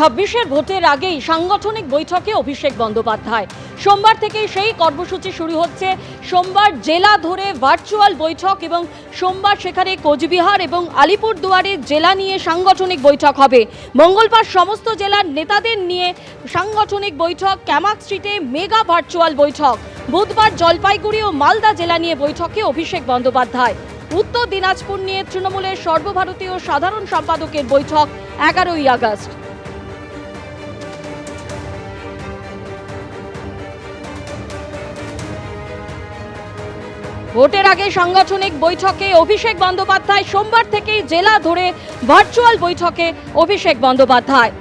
ছাব্বিশের ভোটের আগেই সাংগঠনিক বৈঠকে অভিষেক বন্দ্যোপাধ্যায়। সোমবার থেকে সেই কর্মসূচি শুরু হচ্ছে। সোমবার জেলা ধরে ভার্চুয়াল বৈঠক এবং সোমবার সেখানে কোচবিহার এবং আলিপুরদুয়ারে জেলা নিয়ে সাংগঠনিক বৈঠক হবে। মঙ্গলবার সমস্ত জেলার নেতাদের নিয়ে সাংগঠনিক বৈঠক, ক্যামাক স্ট্রিটে মেগা ভার্চুয়াল বৈঠক। বুধবার জলপাইগুড়ি ও মালদা জেলা নিয়ে বৈঠকে অভিষেক বন্দ্যোপাধ্যায়। উত্তর দিনাজপুর নিয়ে তৃণমূলের সর্বভারতীয় সাধারণ সম্পাদকের বৈঠক এগারোই আগস্ট। ভোটের আগে সাংগঠনিক বৈঠকে অভিষেক বন্দ্যোপাধ্যায় সোমবার থেকেই জেলা ধরে ভার্চুয়াল বৈঠকে অভিষেক বন্দ্যোপাধ্যায়।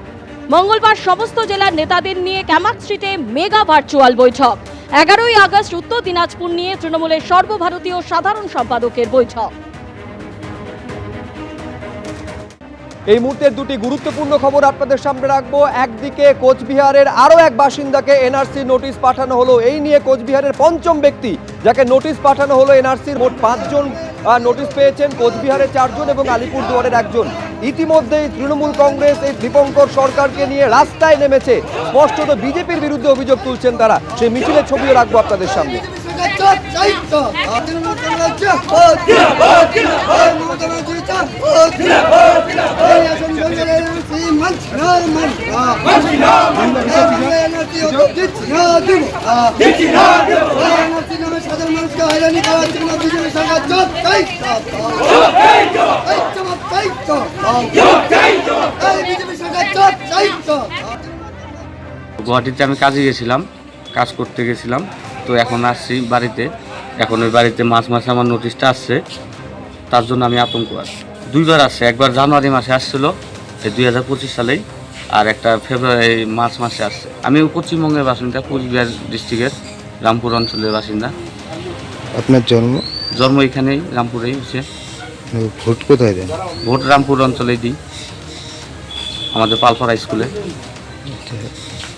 মঙ্গলবার সমস্ত জেলার নেতাদের নিয়ে ক্যামাক স্ট্রিটে মেগা ভার্চুয়াল বৈঠক। এগারোই আগস্ট উত্তর দিনাজপুর নিয়ে তৃণমূলের সর্বভারতীয় সাধারণ সম্পাদকের বৈঠক। এই মুহূর্তের দুটি গুরুত্বপূর্ণ খবর আপনাদের সামনে রাখব একদিকে কোচবিহারের আরও এক বাসিন্দাকে এনআরসি নোটিশ পাঠানো হলো এই নিয়ে কোচবিহারের পঞ্চম ব্যক্তি যাকে নোটিশ পাঠানো হলো এনআরসির মোট পাঁচজন নোটিশ পেয়েছেন কোচবিহারের চারজন এবং আলিপুরদুয়ারের একজন ইতিমধ্যেই তৃণমূল কংগ্রেস এই দীপঙ্কর সরকারকে নিয়ে রাস্তায় নেমেছে স্পষ্টত বিজেপির বিরুদ্ধে অভিযোগ তুলছেন তারা সেই মিছিলের ছবিও রাখব আপনাদের সামনে গুয়াহাটিতে আমি কাজে গেছিলাম, কাজ করতে গেছিলাম, তো এখন আসছি বাড়িতে। এখন ওই বাড়িতে মাস মাসে আমার নোটিশটা আসছে, তার জন্য আমি আতঙ্ক আছি। দুইবার আসছে, একবার জানুয়ারি মাসে আসছিল দুই হাজার পঁচিশ সালেই। আর একটা ফেব্রুয়ারি মার্চ মাসে আসছে। আমি পশ্চিমবঙ্গের বাসিন্দা কুচবিহার ডিস্ট্রিক্টের রামপুর অঞ্চলের বাসিন্দা। আপনার জন্ম? জন্ম এখানেই রামপুরেই হচ্ছে। ভোট কোথায় দেন? ভোট রামপুর অঞ্চলেই দিই। আমাদের পালপাড়া স্কুলে।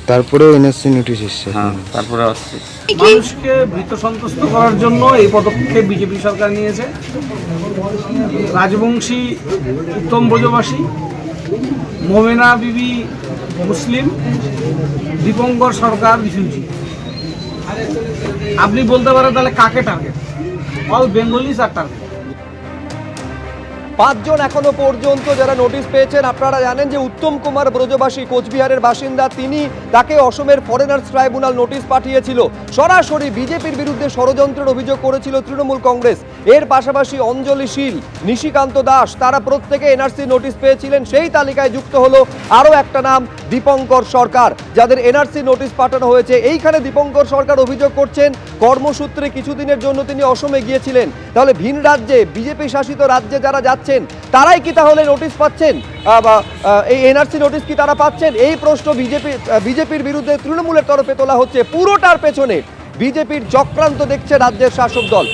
তারপরেও এনএসসি নোটিশ এসছে হ্যাঁ তারপরে আসছে। মানুষকে ভীত সন্তুষ্ট করার জন্য এই পদক্ষেপ বিজেপি সরকার নিয়েছে। রাজবংশী উত্তম ব্রজবাসী মোমেনা বিবি মুসলিম, দীপঙ্কর সরকার রিফিউজি আপনি বলতে পারেন তাহলে কাকে টার্গেট অল বেঙ্গলিস আর টার্গেট পাঁচজন এখনও পর্যন্ত যারা নোটিশ পেয়েছেন, আপনারা জানেন যে উত্তম কুমার ব্রজবাসী কোচবিহারের বাসিন্দা, তিনি তাকে অসমের ফরেনার্স ট্রাইব্যুনাল নোটিশ পাঠিয়েছিল। সরাসরি বিজেপির বিরুদ্ধে ষড়যন্ত্রের অভিযোগ করেছিল তৃণমূল কংগ্রেস। এর পাশাপাশি অঞ্জলি শীল, নিশিকান্ত দাস, তারা প্রত্যেকে এনআরসি নোটিশ পেয়েছিলেন। সেই তালিকায় যুক্ত হলো আরও একটা নাম, দীপঙ্কর সরকার, যাদের এনআরসি নোটিশ পাঠানো হয়েছে। এইখানে দীপঙ্কর সরকার অভিযোগ করছেন, কর্মসূত্রে কিছুদিনের জন্য তিনি অসমে গিয়েছিলেন। তাহলে ভিন রাজ্যে, বিজেপি শাসিত রাজ্যে যারা যাচ্ছেন তারাই কি তাহলে নোটিশ পাচ্ছেন? বা এই এনআরসি নোটিশ কি তারা পাচ্ছেন? এই প্রশ্ন বিজেপি বিজেপির বিরুদ্ধে তৃণমূলের তরফে তোলা হচ্ছে। পুরোটার পেছনে বিজেপির চক্রান্ত দেখছে রাজ্যের শাসক দল।